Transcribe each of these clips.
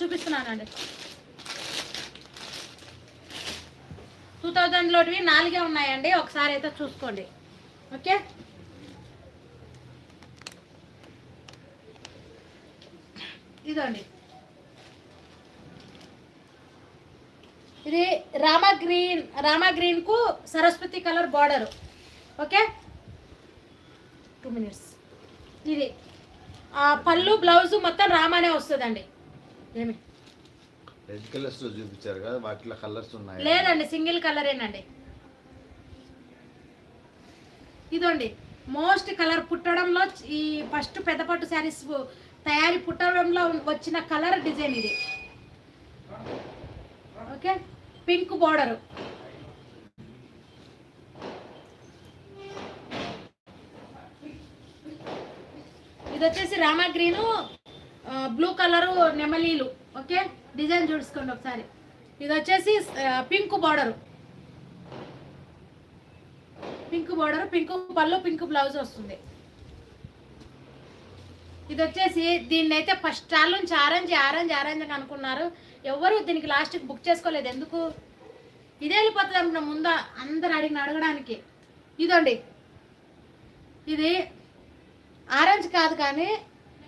చూపిస్తున్నానండి. టూ థౌజండ్లోటివి నాలుగే ఉన్నాయండి. ఒకసారి అయితే చూసుకోండి. ఓకే? ఇదండి. ఇది Rama green Rama గ్రీన్కు Saraswati colour border. Okay? Two minutes ఇది. పళ్ళు బ్లౌజ్ మొత్తం రామానే వస్తుందండి. ఏమి? రెడ్ కలర్స్లో చూపించారు కదా వాటిలో కలర్స్ ఉన్నాయి? లేదండి సింగిల్ కలరేనండి ఇదండి మోస్ట్ కలర్ పుట్టడంలో ఈ ఫస్ట్ పెద్ద పట్టు శారీస్ తయారీ పుట్టడంలో వచ్చిన కలర్ డిజైన్ ఇది. ఓకే పింక్ బార్డర్ ఇది వచ్చేసి రామా గ్రీను బ్లూ కలరు నెమలీలు. ఓకే? డిజైన్ చూసుకోండి ఒకసారి. ఇది వచ్చేసి pink border. Pink border pink పళ్ళు పింక్ బ్లౌజ్ వస్తుంది. ఇది వచ్చేసి దీన్ని అయితే ఫస్ట్ స్టాల్ నుంచి ఆరెంజ్ ఆరెంజ్ ఆరెంజ్ అని అనుకున్నారు. ఎవరు దీనికి లాస్ట్కి బుక్ చేసుకోలేదు. ఎందుకు? ఇదే వెళ్ళిపోతుంది అనుకున్నా ముందా. అందరు అడిగిన అడగడానికి. ఇదండి. ఇది ఆరెంజ్ కాదు కానీ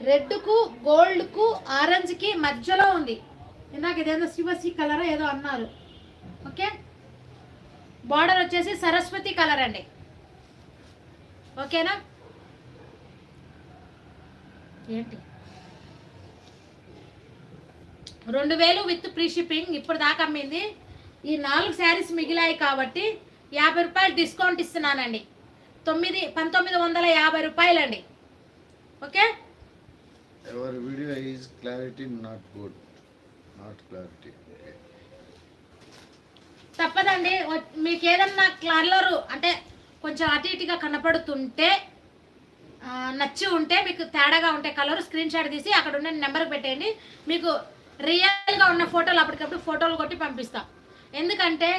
రెడ్కు గోల్డ్కు ఆరెంజ్కి మధ్యలో ఉంది. ఇందాక ఇదేదో శివసి కలర్ ఏదో అన్నారు. ఓకే? బార్డర్ వచ్చేసి సరస్వతి కలర్ అండి. ఓకేనా? ఏంటి? రెండు వేలు విత్ ప్రీ షిప్పింగ్ ఇప్పుడు దాకా అమ్మింది. ఈ నాలుగు శారీస్ మిగిలాయి కాబట్టి యాభై రూపాయలు డిస్కౌంట్ ఇస్తున్నానండి. తొమ్మిది పంతొమ్మిది వందల యాభై రూపాయలండి. ఓకే ఎవరి video is clarity not good not clarity తప్పదండి. మీకు ఏదన్నా కలర్ అంటే కొంచెం అటు ఇటుగా కనపడుతుంటే నచ్చి ఉంటే మీకు తేడాగా ఉంటే కలర్ స్క్రీన్ షాట్ తీసి అక్కడ ఉన్న నెంబర్కి పెట్టేయండి. మీకు రియల్గా ఉన్న ఫోటోలు అప్పటికప్పుడు ఫోటోలు కొట్టి పంపిస్తాం. ఎందుకంటే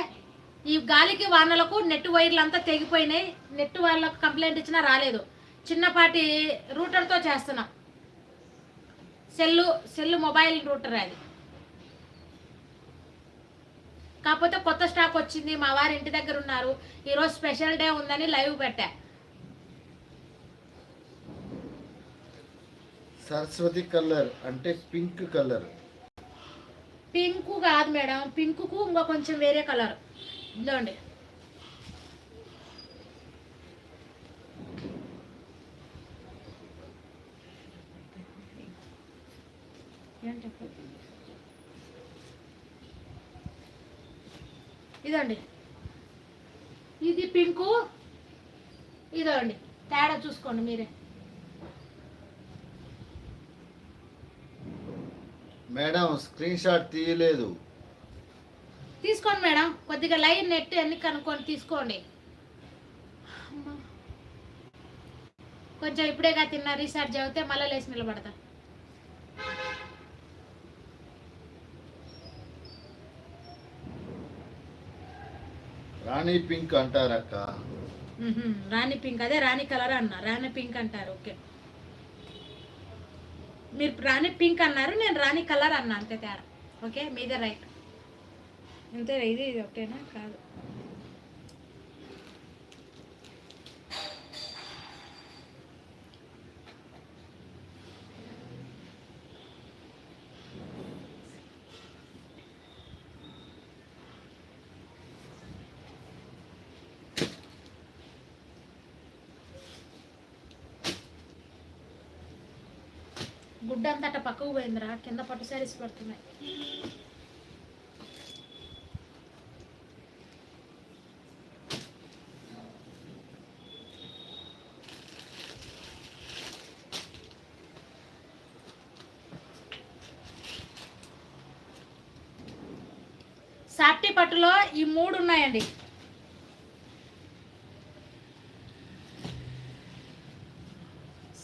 ఈ గాలికి వానలకు నెట్ వైర్లు అంతా తెగిపోయినాయి. నెట్ వాళ్ళకు కంప్లైంట్ ఇచ్చినా రాలేదు. చిన్నపాటి రూటర్తో చేస్తున్నాం. సెల్లు సెల్లు మొబైల్ రూటర్ అది. కాకపోతే కొత్త స్టాక్ వచ్చింది మా వారి ఇంటి దగ్గర ఉన్నారు. ఈరోజు స్పెషల్ డే ఉందని లైవ్ పెట్టా. సరస్వతి కలర్ అంటే పింక్ కలర్. పింక్ కాదు మేడం పింక్కు ఇంకా కొంచెం వేరే కలర్. ఇదండి ఏంటి అప్పుడు? ఇదండి. ఇది పింకు. ఇదండి. తేడా చూసుకోండి మీరే. మేడం స్క్రీన్ షాట్ తీయలేదు. తీసుకోండి మేడం. కొద్దిగా లైన్ నెట్ అన్ని కనుక్కొని తీసుకోండి. కొంచెం ఇప్పుడేగా తిన్నా రీసార్జ్ అవుతే మళ్ళీ లేచి నిలబడతా. రాణి పింక్ అంటారక్క. రాణి పింక్ అదే రాణి కలర్ అన్న రాణి పింక్ అంటారు ఓకే. మీరు రాణి పింక్ అన్నారు నేను రాణి కలర్ అన్నా అంతే తేడా ఓకే మీదే రైట్. అంతే ఇది ఇది ఒకటేనా? కాదు. గుడ్డ అంతా అట్ట పక్కకు పోయిందిరా కింద పట్టు శారీస్ పడుతున్నాయి. సాఫ్టీ పట్టులో ఈ మూడు ఉన్నాయండి.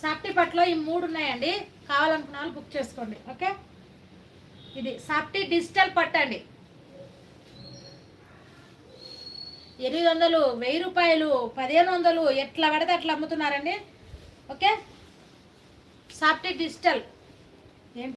సాఫ్టీ పట్టులో ఈ మూడు ఉన్నాయండి. కావాలనుకున్న వాళ్ళు బుక్ చేసుకోండి ఓకే? ఇది సాఫ్టీ డిజిటల్ పట్టండి ఎనిమిది వందలు వెయ్యి రూపాయలు పదిహేను వందలు ఎట్లా పడితే అట్లా అమ్ముతున్నారండి ఓకే? Softy digital.